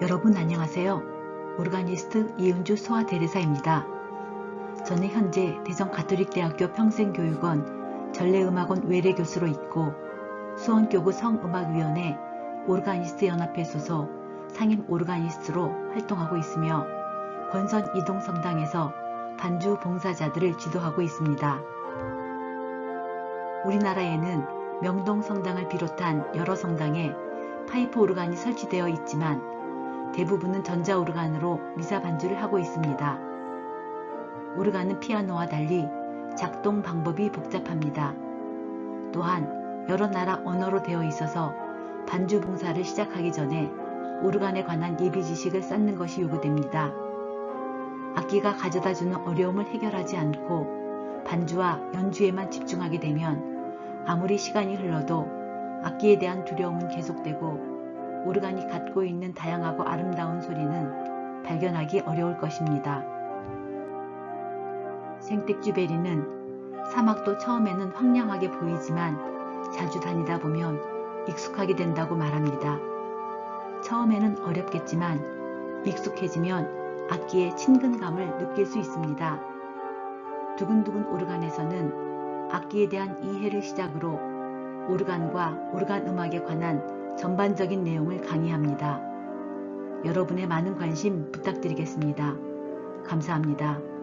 여러분 안녕하세요. 오르가니스트 이은주 소아 대리사입니다. 저는 현재 대전 가톨릭대학교 평생교육원 전래음악원 외래교수로 있고 수원교구 성음악위원회 오르가니스트 연합회 소속 상임 오르가니스트로 활동하고 있으며 권선 이동성당에서 반주 봉사자들을 지도하고 있습니다. 우리나라에는 명동 성당을 비롯한 여러 성당에 파이프 오르간이 설치되어 있지만 대부분은 전자 오르간으로 미사 반주를 하고 있습니다. 오르간은 피아노와 달리 작동 방법이 복잡합니다. 또한 여러 나라 언어로 되어 있어서 반주 봉사를 시작하기 전에 오르간에 관한 예비 지식을 쌓는 것이 요구됩니다. 악기가 가져다 주는 어려움을 해결하지 않고 반주와 연주에만 집중하게 되면 아무리 시간이 흘러도 악기에 대한 두려움은 계속되고 오르간이 갖고 있는 다양하고 아름다운 소리는 발견하기 어려울 것입니다. 생텍쥐베리는 사막도 처음에는 황량하게 보이지만 자주 다니다 보면 익숙하게 된다고 말합니다. 처음에는 어렵겠지만 익숙해지면 악기의 친근감을 느낄 수 있습니다. 두근두근 오르간에서는 악기에 대한 이해를 시작으로 오르간과 오르간 음악에 관한 전반적인 내용을 강의합니다. 여러분의 많은 관심 부탁드리겠습니다. 감사합니다.